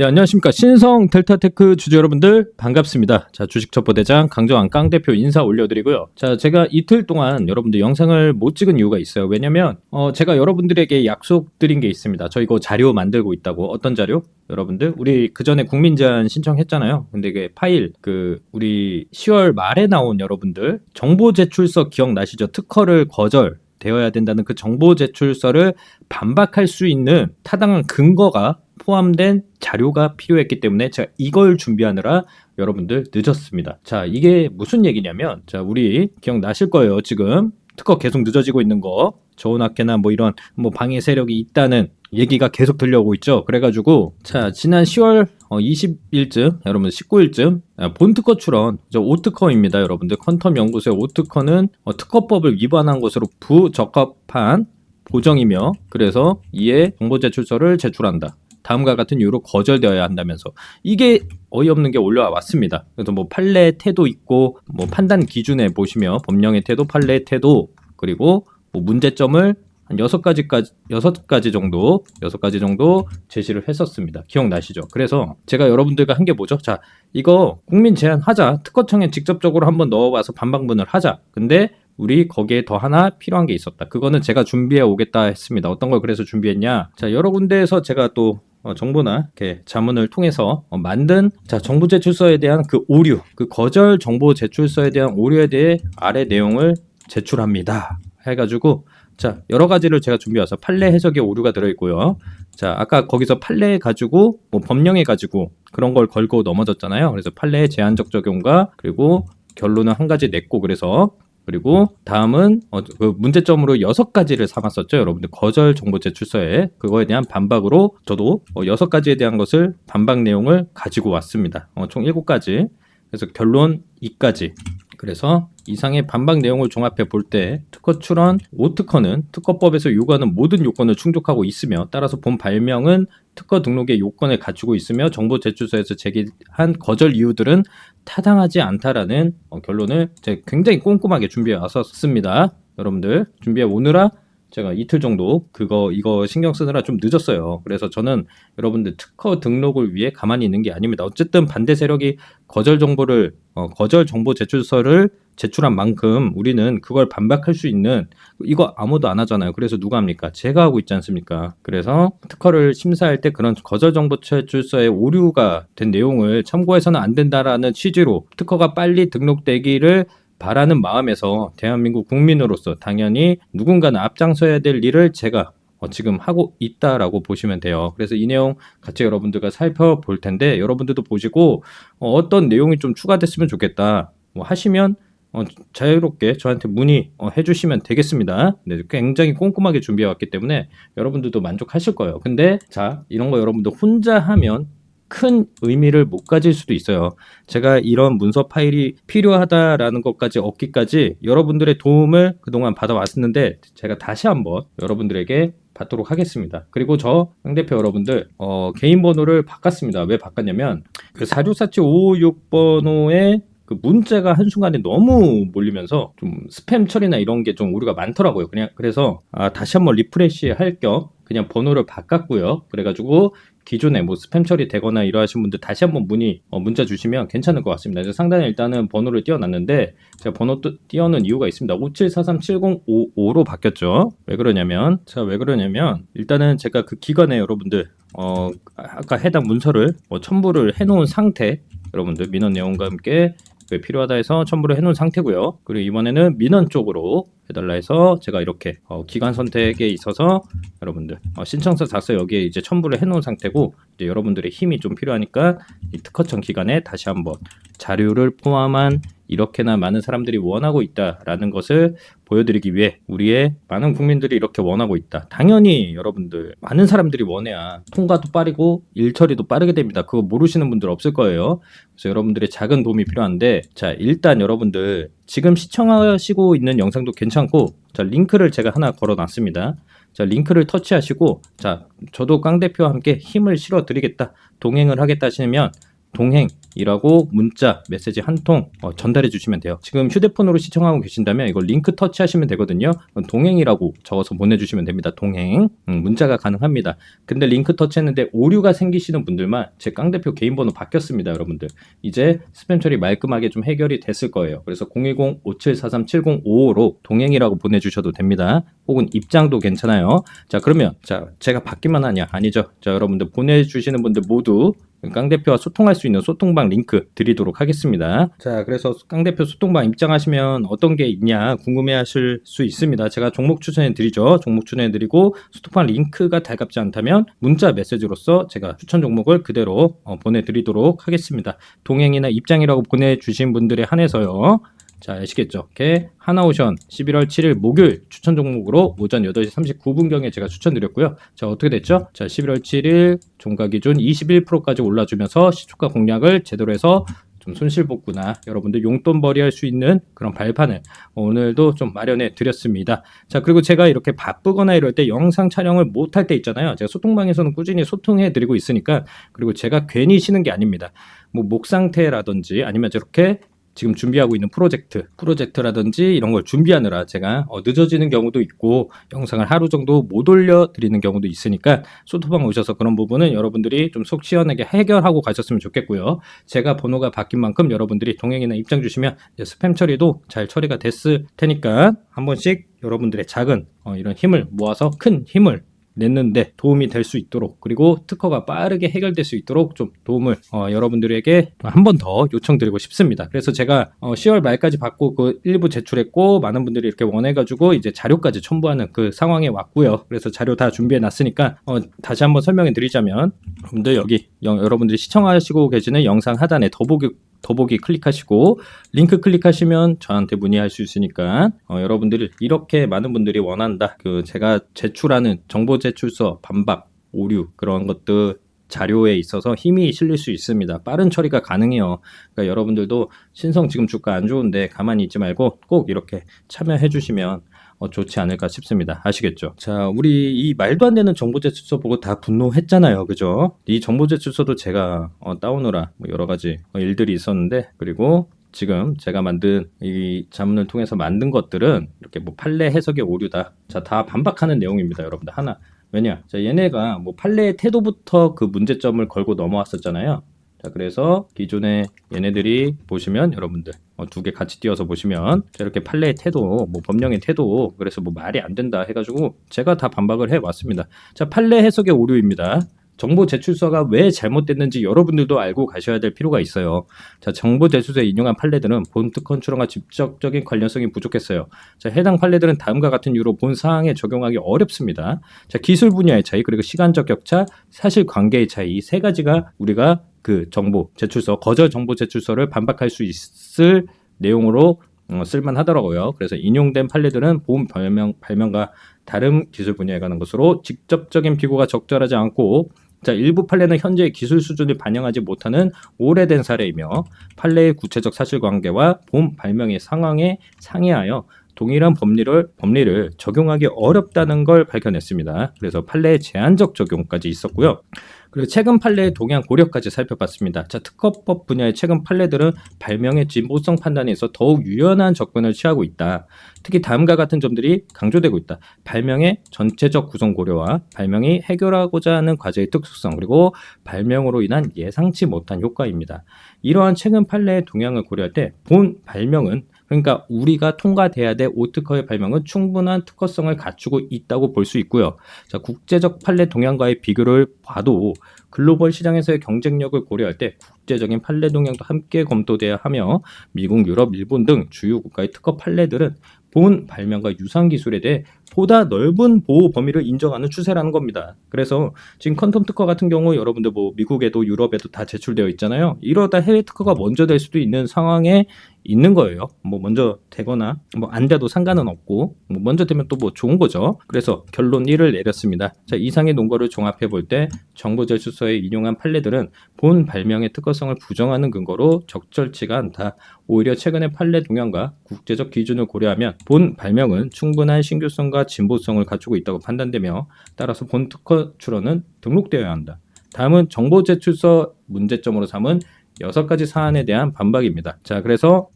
네, 안녕하십니까. 신성 델타테크 주주 여러분들 반갑습니다. 자, 주식 첩보대장 강정환 깡 대표 인사 올려드리고요. 자, 제가 이틀 동안 여러분들 영상을 못 찍은 이유가 있어요. 왜냐면, 어, 제가 여러분들에게 약속드린 게 있습니다. 저 이거 자료 만들고 있다고. 어떤 자료? 여러분들, 우리 그 전에 국민 제안 신청했잖아요. 근데 이게 파일, 그, 우리 10월 말에 나온 여러분들, 정보 제출서 기억나시죠? 특허를 거절, 되어야 된다는 그 정보 제출서를 반박할 수 있는 타당한 근거가 포함된 자료가 필요했기 때문에 제가 이걸 준비하느라 여러분들 늦었습니다. 자, 이게 무슨 얘기냐면, 자, 우리 기억나실 거예요. 지금 특허 계속 늦어지고 있는 거. 좋은 학회나 뭐 이런 뭐 방해 세력이 있다는 얘기가 계속 들려오고 있죠. 그래가지고 자 지난 10월 20일쯤 여러분 19일쯤 본특허 출원 저 오특허입니다. 여러분들 컨텀 연구소의 오특허는 어, 특허법을 위반한 것으로 부적합한 보정이며 그래서 이에 정보 제출서를 제출한다. 다음과 같은 이유로 거절되어야 한다면서 이게 어이없는 게 올라왔습니다. 그래서 뭐 판례 태도 있고 뭐 판단 기준에 보시면 법령의 태도, 판례 태도 그리고 뭐 문제점을 한 여섯 가지까지 여섯 가지 정도 여섯 가지 정도 제시를 했었습니다. 기억나시죠? 그래서 제가 여러분들과 한 게 뭐죠? 자, 이거 국민 제안하자. 특허청에 직접적으로 한번 넣어봐서 반박문을 하자. 근데 우리 거기에 더 하나 필요한 게 있었다. 그거는 제가 준비해 오겠다 했습니다. 어떤 걸 그래서 준비했냐? 자, 여러 군데에서 제가 또 어, 정보나 이렇게 자문을 통해서 어, 만든 자 정보 제출서에 대한 그 오류, 그 거절 정보 제출서에 대한 오류에 대해 아래 내용을 제출합니다. 해가지고 자 여러 가지를 제가 준비해서 판례 해석에 오류가 들어있고요. 자 아까 거기서 판례 가지고 뭐 법령에 가지고 그런 걸 걸고 넘어졌잖아요. 그래서 판례 제한적 적용과 그리고 결론은 한 가지 냈고 그래서 그리고 다음은 어, 그 문제점으로 여섯 가지를 삼았었죠, 여러분들 거절 정보 제출서에 그거에 대한 반박으로 저도 어, 여섯 가지에 대한 것을 반박 내용을 가지고 왔습니다. 어, 총 일곱 가지. 그래서 결론 2까지. 그래서 이상의 반박 내용을 종합해 볼 때 특허 출원 5특허는 특허법에서 요구하는 모든 요건을 충족하고 있으며 따라서 본 발명은 특허 등록의 요건을 갖추고 있으며 정보 제출서에서 제기한 거절 이유들은 타당하지 않다라는 어, 결론을 굉장히 꼼꼼하게 준비해 왔었습니다. 여러분들 준비해 오느라 제가 이틀 정도 그거 이거 신경 쓰느라 좀 늦었어요. 그래서 저는 여러분들 특허 등록을 위해 가만히 있는 게 아닙니다. 어쨌든 반대 세력이 거절 정보를 어, 거절 정보 제출서를 제출한 만큼 우리는 그걸 반박할 수 있는 이거 아무도 안 하잖아요. 그래서 누가 합니까? 제가 하고 있지 않습니까? 그래서 특허를 심사할 때 그런 거절 정보 제출서에 오류가 된 내용을 참고해서는 안 된다라는 취지로 특허가 빨리 등록되기를 바라는 마음에서 대한민국 국민으로서 당연히 누군가는 앞장서야 될 일을 제가 어, 지금 하고 있다라고 보시면 돼요. 그래서 이 내용 같이 여러분들과 살펴볼 텐데 여러분들도 보시고 어, 떤 내용이 좀 추가됐으면 좋겠다. 뭐 하시면 어, 자유롭게 저한테 문의 어, 해주시면 되겠습니다. 네, 굉장히 꼼꼼하게 준비해 왔기 때문에 여러분들도 만족하실 거예요. 근데 자 이런 거 여러분들 혼자 하면 큰 의미를 못 가질 수도 있어요. 제가 이런 문서 파일이 필요하다라는 것까지 얻기까지 여러분들의 도움을 그동안 받아왔었는데 제가 다시 한번 여러분들에게 받도록 하겠습니다. 그리고 저 상대표 여러분들 어, 개인 번호를 바꿨습니다. 왜 바꿨냐면 그 4647-556번호에 그 문자가 한순간에 너무 몰리면서 좀 스팸 처리나 이런 게 좀 우리가 많더라고요. 그냥 그래서 아, 다시 한번 리프레시 할 겸 그냥 번호를 바꿨고요. 그래가지고 기존에 뭐 스팸 처리 되거나 이러하신 분들 다시 한번 문의 어, 문자 주시면 괜찮을 것 같습니다. 그래서 상단에 일단은 번호를 띄워놨는데 제가 번호 띄워놓은 이유가 있습니다. 57437055로 바뀌었죠. 왜 그러냐면 제가 왜 그러냐면 일단은 제가 그 기간에 여러분들 어 아까 해당 문서를 뭐 첨부를 해놓은 상태 여러분들 민원 내용과 함께 필요하다 해서 첨부를 해놓은 상태고요. 그리고 이번에는 민원 쪽으로 해달라 해서 제가 이렇게 어, 기간 선택에 있어서 여러분들 어, 신청서 자서 여기에 이제 첨부를 해놓은 상태고 이제 여러분들의 힘이 좀 필요하니까 이 특허청 기간에 다시 한번 자료를 포함한 이렇게나 많은 사람들이 원하고 있다라는 것을 보여드리기 위해 우리의 많은 국민들이 이렇게 원하고 있다. 당연히 여러분들 많은 사람들이 원해야 통과도 빠르고 일 처리도 빠르게 됩니다. 그거 모르시는 분들 없을 거예요. 그래서 여러분들의 작은 도움이 필요한데 자 일단 여러분들 지금 시청하시고 있는 영상도 괜찮고 자 링크를 제가 하나 걸어놨습니다. 자 링크를 터치하시고 자 저도 깡 대표와 함께 힘을 실어 드리겠다 동행을 하겠다 하시면 동행이라고 문자 메시지 한 통 전달해 주시면 돼요. 지금 휴대폰으로 시청하고 계신다면 이걸 링크 터치하시면 되거든요. 동행이라고 적어서 보내주시면 됩니다. 동행 음, 문자가 가능합니다. 근데 링크 터치했는데 오류가 생기시는 분들만 제 깡 대표 개인 번호 바뀌었습니다, 여러분들. 이제 스팸 처리 말끔하게 좀 해결이 됐을 거예요. 그래서 010-5743-7055로 동행이라고 보내주셔도 됩니다. 혹은 입장도 괜찮아요. 자 그러면 자 제가 받기만 하냐 아니죠. 자 여러분들 보내주시는 분들 모두 깡 대표와 소통할 수 있는 소통방 링크 드리도록 하겠습니다. 자, 그래서 깡 대표 소통방 입장하시면 어떤 게 있냐 궁금해하실 수 있습니다. 제가 종목 추천해 드리죠. 종목 추천해 드리고 소통방 링크가 달갑지 않다면 문자 메시지로서 제가 추천 종목을 그대로 어, 보내드리도록 하겠습니다. 동행이나 입장이라고 보내주신 분들에 한해서요. 자, 아시겠죠? 이렇게 하나오션 11월 7일 목요일 추천 종목으로 오전 8시 39분경에 제가 추천드렸고요. 자, 어떻게 됐죠? 자, 11월 7일 종가 기준 21%까지 올라주면서 시초가 공략을 제대로 해서 좀 손실 복구나 여러분들 용돈벌이 할 수 있는 그런 발판을 오늘도 좀 마련해 드렸습니다. 자 그리고 제가 이렇게 바쁘거나 이럴 때 영상 촬영을 못 할 때 있잖아요. 제가 소통방에서는 꾸준히 소통해 드리고 있으니까 그리고 제가 괜히 쉬는 게 아닙니다. 뭐 목 상태라든지 아니면 저렇게 지금 준비하고 있는 프로젝트, 프로젝트라든지 이런 걸 준비하느라 제가 어, 늦어지는 경우도 있고 영상을 하루 정도 못 올려드리는 경우도 있으니까 소토방 오셔서 그런 부분은 여러분들이 좀 속 시원하게 해결하고 가셨으면 좋겠고요. 제가 번호가 바뀐 만큼 여러분들이 동행이나 입장 주시면 스팸 처리도 잘 처리가 됐을 테니까 한 번씩 여러분들의 작은 어, 이런 힘을 모아서 큰 힘을 냈는데 도움이 될 수 있도록 그리고 특허가 빠르게 해결될 수 있도록 좀 도움을 어, 여러분들에게 한 번 더 요청드리고 싶습니다. 그래서 제가 어, 10월 말까지 받고 그 일부 제출했고 많은 분들이 이렇게 원해가지고 이제 자료까지 첨부하는 그 상황에 왔고요. 그래서 자료 다 준비해 놨으니까 어, 다시 한번 설명해 드리자면 여러분들 여기 영, 여러분들이 시청하시고 계시는 영상 하단에 더보기 더보기 클릭하시고 링크 클릭하시면 저한테 문의할 수 있으니까 어, 여러분들이 이렇게 많은 분들이 원한다. 그 제가 제출하는 정보 제출서 반박 오류 그런 것들 자료에 있어서 힘이 실릴 수 있습니다. 빠른 처리가 가능해요. 그러니까 여러분들도 신성 지금 주가 안 좋은데 가만히 있지 말고 꼭 이렇게 참여해 주시면 어, 좋지 않을까 싶습니다. 아시겠죠? 자, 우리 이 말도 안 되는 정보제출서 보고 다 분노했잖아요. 그죠? 이 정보제출서도 제가 어, 따오느라 뭐 여러 가지 어, 일들이 있었는데, 그리고 지금 제가 만든 이 자문을 통해서 만든 것들은 이렇게 뭐 판례 해석의 오류다. 자, 다 반박하는 내용입니다. 여러분들 하나. 왜냐? 자, 얘네가 뭐 판례의 태도부터 그 문제점을 걸고 넘어왔었잖아요. 자, 그래서 기존에 얘네들이 보시면 여러분들 어, 두 개 같이 띄어서 보시면 이렇게 판례의 태도, 뭐 법령의 태도, 그래서 뭐 말이 안 된다 해가지고 제가 다 반박을 해 왔습니다. 자, 판례 해석의 오류입니다. 정보 제출서가 왜 잘못됐는지 여러분들도 알고 가셔야 될 필요가 있어요. 자, 정보 제출서에 인용한 판례들은 본 특허 출원과 직접적인 관련성이 부족했어요. 자, 해당 판례들은 다음과 같은 이유로 본 사항에 적용하기 어렵습니다. 자, 기술 분야의 차이, 그리고 시간적 격차, 사실 관계의 차이 이 세 가지가 우리가 그 정보 제출서 거절 정보 제출서를 반박할 수 있을 내용으로 어, 쓸만하더라고요. 그래서 인용된 판례들은 보험 발명, 발명과 다른 기술 분야에 관한 것으로 직접적인 비교가 적절하지 않고 자, 일부 판례는 현재의 기술 수준을 반영하지 못하는 오래된 사례이며 판례의 구체적 사실관계와 본 발명의 상황에 상이하여 동일한 법리를 법리를 적용하기 어렵다는 걸 발견했습니다. 그래서 판례의 제한적 적용까지 있었고요. 그리고 최근 판례의 동향 고려까지 살펴봤습니다. 자, 특허법 분야의 최근 판례들은 발명의 진보성 판단에 서 더욱 유연한 접근을 취하고 있다. 특히 다음과 같은 점들이 강조되고 있다. 발명의 전체적 구성 고려와 발명이 해결하고자 하는 과제의 특수성 그리고 발명으로 인한 예상치 못한 효과입니다. 이러한 최근 판례의 동향을 고려할 때 본 발명은 그러니까 우리가 통과돼야 될 오특허의 발명은 충분한 특허성을 갖추고 있다고 볼 수 있고요. 자, 국제적 판례 동향과의 비교를 봐도 글로벌 시장에서의 경쟁력을 고려할 때 국제적인 판례 동향도 함께 검토돼야 하며 미국, 유럽, 일본 등 주요 국가의 특허 판례들은 본 발명과 유상 기술에 대해 보다 넓은 보호 범위를 인정하는 추세라는 겁니다. 그래서 지금 컨텀 특허 같은 경우 여러분들 뭐 미국에도 유럽에도 다 제출되어 있잖아요. 이러다 해외 특허가 먼저 될 수도 있는 상황에 있는 거예요. 뭐 먼저 되거나 뭐 안 돼도 상관은 없고 뭐 먼저 되면 또 뭐 좋은 거죠. 그래서 결론 1을 내렸습니다. 자 이상의 논거를 종합해 볼 때 정보 제출서에 인용한 판례들은 본 발명의 특허성을 부정하는 근거로 적절치가 않다. 오히려 최근의 판례 동향과 국제적 기준을 고려하면 본 발명은 충분한 신규성과 진보성을 갖추고 있다고 판단되며 따라서 본 특허 출원은 등록되어야 한다. 다음은 정보 제출서 문제점으로 삼은 여섯 가지 사안에 대한 반박입니다. 자, 그래서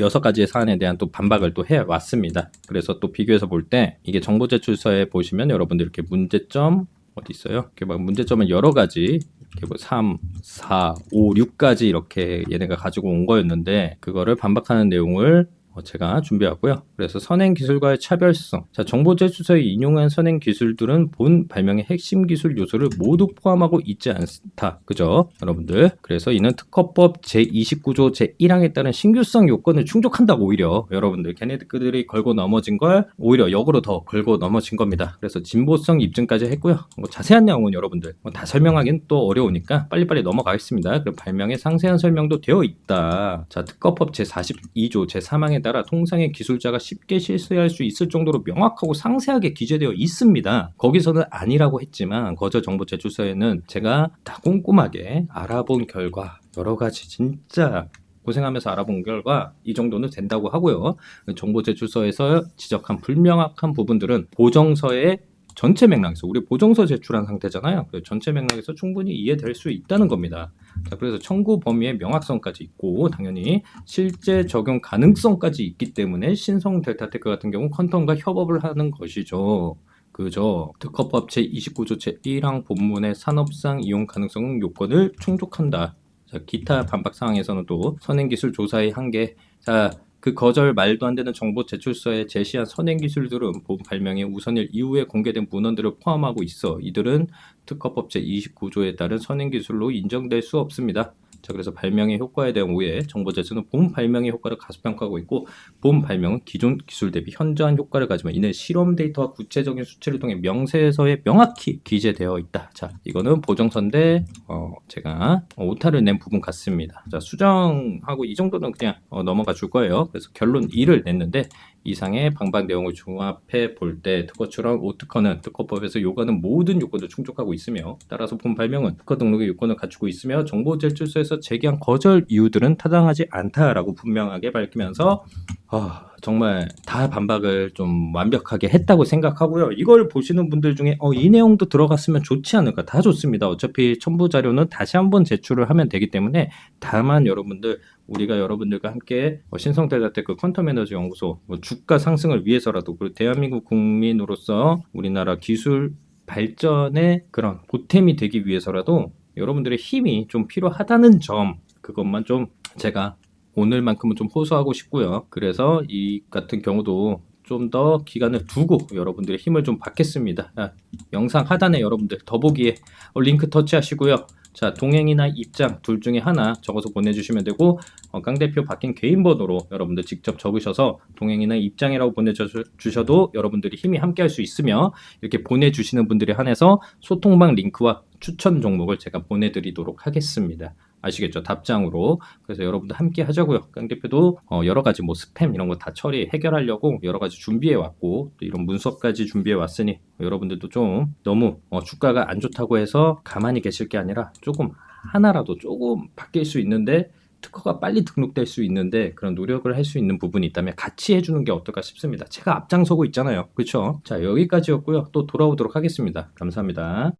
여섯 가지의 사안에 대한 또 반박을 또 해왔습니다. 그래서 또 비교해서 볼 때 이게 정보제출서에 보시면 여러분들 이렇게 문제점 어디 있어요? 이렇게 막 문제점은 여러 가지 이렇게 뭐 3, 4, 5, 6까지 이렇게 얘네가 가지고 온 거였는데 그거를 반박하는 내용을 어, 제가 준비하고요. 그래서 선행 기술과의 차별성. 자, 정보 제출서에 인용한 선행 기술들은 본 발명의 핵심 기술 요소를 모두 포함하고 있지 않다. 그죠? 여러분들. 그래서 이는 특허법 제29조 제1항에 따른 신규성 요건을 충족한다. 오히려 여러분들 걔네들이 걸고 넘어진 걸 오히려 역으로 더 걸고 넘어진 겁니다. 그래서 진보성 입증까지 했고요. 뭐 자세한 내용은 여러분들 뭐다 설명하기는 또 어려우니까 빨리빨리 넘어가겠습니다. 그리고 발명의 상세한 설명도 되어 있다. 자, 특허법 제42조 제3항에 따라 통상의 기술자가 쉽게 실수할 수 있을 정도로 명확하고 상세하게 기재되어 있습니다. 거기서는 아니라고 했지만 거저 정보 제출서에는 제가 다 꼼꼼하게 알아본 결과 여러 가지 진짜 고생하면서 알아본 결과 이 정도는 된다고 하고요. 정보 제출서에서 지적한 불명확한 부분들은 보정서의 전체 맥락에서 우리 보정서 제출한 상태잖아요. 전체 맥락에서 충분히 이해될 수 있다는 겁니다. 자, 그래서 청구 범위의 명확성까지 있고 당연히 실제 적용 가능성까지 있기 때문에 신성 델타테크 같은 경우 컨텀과 협업을 하는 것이죠. 그죠. 특허법 제29조 제1항 본문의 산업상 이용 가능성 요건을 충족한다. 자, 기타 반박 사항에서는 또 선행기술 조사의 한계. 자, 그 거절 말도 안 되는 정보 제출서에 제시한 선행 기술들은 본 발명의 우선일 이후에 공개된 문헌들을 포함하고 있어 이들은 특허법 제29조에 따른 선행 기술로 인정될 수 없습니다. 자, 그래서 발명의 효과에 대한 오해, 정보 제출은 본 발명의 효과를 가소평가하고 있고 본 발명은 기존 기술 대비 현저한 효과를 가지만 이는 실험 데이터와 구체적인 수치를 통해 명세서에 명확히 기재되어 있다. 자, 이거는 보정서인데 어, 제가 오타를 낸 부분 같습니다. 자, 수정하고 이 정도는 그냥 어, 넘어가 줄 거예요. 그래서 결론 2를 냈는데 이상의 방박 내용을 종합해 볼 때 특허처럼 오특허는 특허법에서 요구하는 모든 요건을 충족하고 있으며 따라서 본 발명은 특허 등록의 요건을 갖추고 있으며 정보 제출서에서 제기한 거절 이유들은 타당하지 않다라고 분명하게 밝히면서 아, 정말 다 반박을 좀 완벽하게 했다고 생각하고요. 이걸 보시는 분들 중에 어, 이 내용도 들어갔으면 좋지 않을까? 다 좋습니다. 어차피 첨부 자료는 다시 한번 제출을 하면 되기 때문에 다만 여러분들 우리가 여러분들과 함께 어, 신성대자테크 퀀텀 에너지 연구소 뭐 주가 상승을 위해서라도 그리고 대한민국 국민으로서 우리나라 기술 발전의 그런 보탬이 되기 위해서라도 여러분들의 힘이 좀 필요하다는 점 그것만 좀 제가 오늘만큼은 좀 호소하고 싶고요. 그래서 이 같은 경우도 좀 더 기간을 두고 여러분들의 힘을 좀 받겠습니다. 아, 영상 하단에 여러분들 더보기에 어, 링크 터치하시고요. 자, 동행이나 입장 둘 중에 하나 적어서 보내주시면 되고 어, 강 대표 바뀐 개인 번호로 여러분들 직접 적으셔서 동행이나 입장이라고 보내주셔도 여러분들이 힘이 함께 할 수 있으며 이렇게 보내주시는 분들에 한해서 소통방 링크와 추천 종목을 제가 보내드리도록 하겠습니다. 아시겠죠? 답장으로. 그래서 여러분들 함께 하자고요. 강 대표도 어, 여러 가지 뭐 스팸 이런 거 다 처리 해결하려고 여러 가지 준비해 왔고 또 이런 문서까지 준비해 왔으니 여러분들도 좀 너무 어, 주가가 안 좋다고 해서 가만히 계실 게 아니라 조금 하나라도 조금 바뀔 수 있는데 특허가 빨리 등록될 수 있는데 그런 노력을 할 수 있는 부분이 있다면 같이 해주는 게 어떨까 싶습니다. 제가 앞장서고 있잖아요. 그렇죠? 자 여기까지였고요. 또 돌아오도록 하겠습니다. 감사합니다.